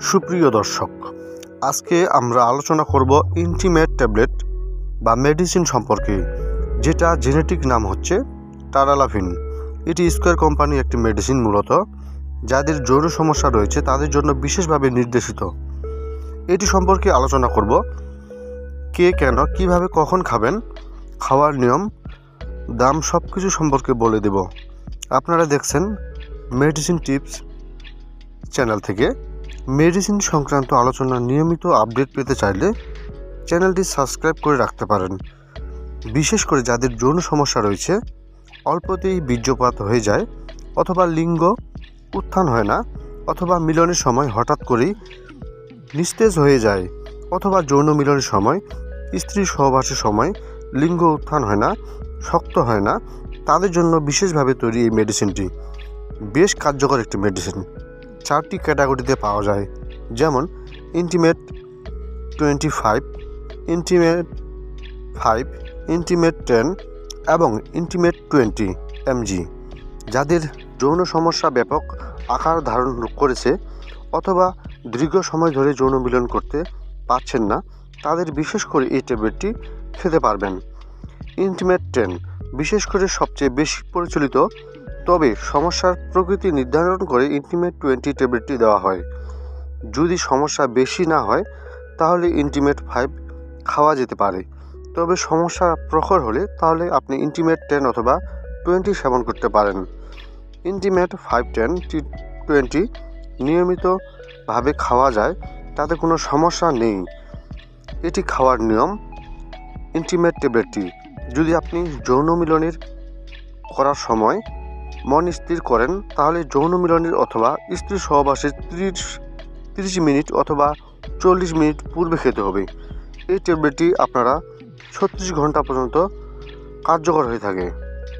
সুপ্রিয় দর্শক, আজকে আমরা আলোচনা করব ইন্টিমেট ট্যাবলেট বা মেডিসিন সম্পর্কে, যেটা জেনেটিক নাম হচ্ছে টারালাফিন এটি স্কোয়ার কোম্পানি একটি মেডিসিন মূলত, যাদের যৌন সমস্যা রয়েছে, তাদের জন্য বিশেষভাবে নির্দেশিত। এটি সম্পর্কে আলোচনা করব, কে কেন, কীভাবে, কখন খাবেন, খাওয়ার নিয়ম, দাম সব কিছু সম্পর্কে বলে দেব। আপনারা দেখছেন মেডিসিন টিপস চ্যানেল থেকে। মেডিসিন সংক্রান্ত আলোচনা নিয়মিত আপডেট পেতে চাইলে চ্যানেলটি সাবস্ক্রাইব করে রাখতে পারেন। বিশেষ করে যাদের যৌন সমস্যা রয়েছে, অল্পতেই বীর্যপাত হয়ে যায় অথবা লিঙ্গ উত্থান হয় না অথবা মিলনের সময় হঠাৎ করেই নিস্তেজ হয়ে যায় অথবা যৌন মিলনের সময়, স্ত্রী সহবাসের সময় লিঙ্গ উত্থান হয় না, শক্ত হয় না, তাদের জন্য বিশেষভাবে তৈরি এই মেডিসিনটি। বেশ কার্যকর একটি মেডিসিন। চারটি ক্যাটাগরিতে পাওয়া যায়, যেমন Intimate twenty five Intimate five Intimate ten এবং ইন্টিমেট টোয়েন্টি এমজি যাদের যৌন সমস্যা ব্যাপক আকার ধারণ করেছে অথবা দীর্ঘ সময় ধরে যৌন মিলন করতে পারছেন না, তাদের বিশেষ করে এই ট্যাবলেটটি খেতে পারবেন। ইন্টিমেট টেন বিশেষ করে সবচেয়ে বেশি পরিচালিত তবে সমস্যার প্রকৃতি নির্ধারণ করে ইন্টিমেট টোয়েন্টি ট্যাবলেটটি দেওয়া হয়। যদি সমস্যা বেশি না হয়, তাহলে ইন্টিমেট ফাইভ খাওয়া যেতে পারে। তবে সমস্যা প্রখর হলে তাহলে আপনি ইন্টিমেট টেন অথবা টোয়েন্টি সেবন করতে পারেন। Intimate five ten T twenty নিয়মিতভাবে খাওয়া যায়, তাতে কোনো সমস্যা নেই। এটি খাওয়ার নিয়ম ইন্টিমেট ট্যাবলেটটি যদি আপনি যৌন মিলনের করার সময় মন স্থির করেন, তাহলে যৌন মিলনের অথবা স্ত্রী সহবাসের ত্রিশ, তিরিশ মিনিট অথবা চল্লিশ মিনিট পূর্বে খেতে হবে। এই ট্যাবলেটটি আপনারা ছত্রিশ ঘণ্টা পর্যন্ত কার্যকর হয়ে থাকে।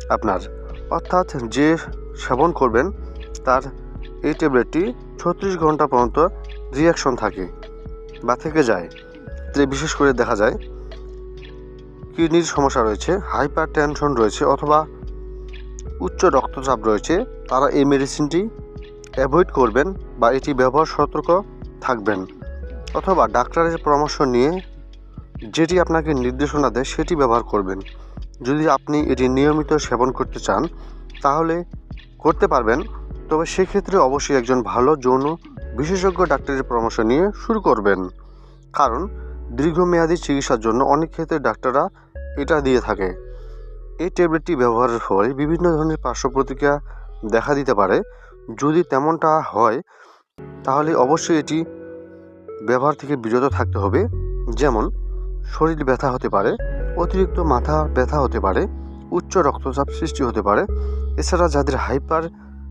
আপনার, অর্থাৎ যে সেবন করবেন, তার এই ট্যাবলেটটি ছত্রিশ ঘণ্টা পর্যন্ত রিয়াকশন থাকে বা থেকে যায়। যে বিশেষ করে দেখা যায়, কিডনির সমস্যা রয়েছে হাইপার টেনশন রয়েছে অথবা উচ্চ রক্তচাপ রয়েছে, তারা এই মেডিসিনটি অ্যাভয়েড করবেন বা এটি ব্যবহার সতর্ক থাকবেন। অথবা ডাক্তারের পরামর্শ নিয়ে যেটি আপনাকে নির্দেশনা দেয় সেটি ব্যবহার করবেন। যদি আপনি এটি নিয়মিত সেবন করতে চান, তাহলে করতে পারবেন। তবে সেক্ষেত্রে অবশ্যই একজন ভালো যৌন বিশেষজ্ঞ ডাক্তারের পরামর্শ নিয়ে শুরু করবেন। কারণ দীর্ঘমেয়াদী চিকিৎসার জন্য অনেক ক্ষেত্রে ডাক্তাররা এটা দিয়ে থাকে। এই ট্যাবলেটটি ব্যবহারের ফলে বিভিন্ন ধরনের পার্শ্ব প্রতিক্রিয়া দেখা দিতে পারে। যদি তেমনটা হয়, তাহলে অবশ্যই এটি ব্যবহার থেকে বিরত থাকতে হবে। যেমন, শরীর ব্যথা হতে পারে, অতিরিক্ত মাথা ব্যথা হতে পারে, উচ্চ রক্তচাপ সৃষ্টি হতে পারে। এছাড়া যাদের হাইপার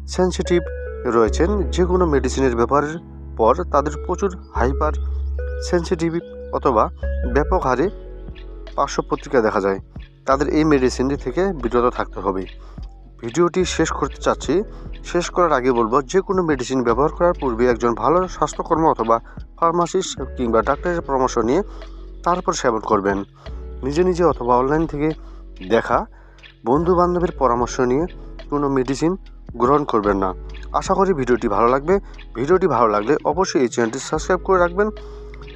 সেন্সিটিভ রয়েছেন যে কোনো মেডিসিনের ব্যবহারের পর তাদের প্রচুর হাইপার সেন্সিটিভ অথবা ব্যাপক হারে পার্শ্ব দেখা যায়। তাদের এই মেডিসিনটি থেকে বিরত থাকতে হবে। ভিডিওটি শেষ করতে চাচ্ছি। শেষ করার আগে বলব যে কোনো মেডিসিন ব্যবহার করার পূর্বে একজন ভালো স্বাস্থ্যকর্ম অথবা ফার্মাসিস্ট কিংবা ডাক্তারের পরামর্শ নিয়ে তারপর সেবন করবেন। নিজে নিজে অথবা অনলাইন থেকে দেখা বন্ধু বান্ধবের পরামর্শ নিয়ে কোনো মেডিসিন গ্রহণ করবেন না। আশা করি ভিডিওটি ভালো লাগবে। ভিডিওটি ভালো লাগলে অবশ্যই এই চ্যানেলটি সাবস্ক্রাইব করে রাখবেন।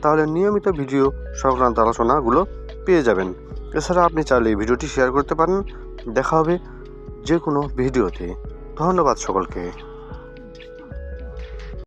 তাহলে নিয়মিত ভিডিও সংক্রান্ত আলোচনাগুলো পেয়ে যাবেন। এছাড়া আপনি চাইলে এই ভিডিওটি শেয়ার করতে পারেন। দেখা হবে যে কোনো ভিডিওতে। ধন্যবাদ সকলকে।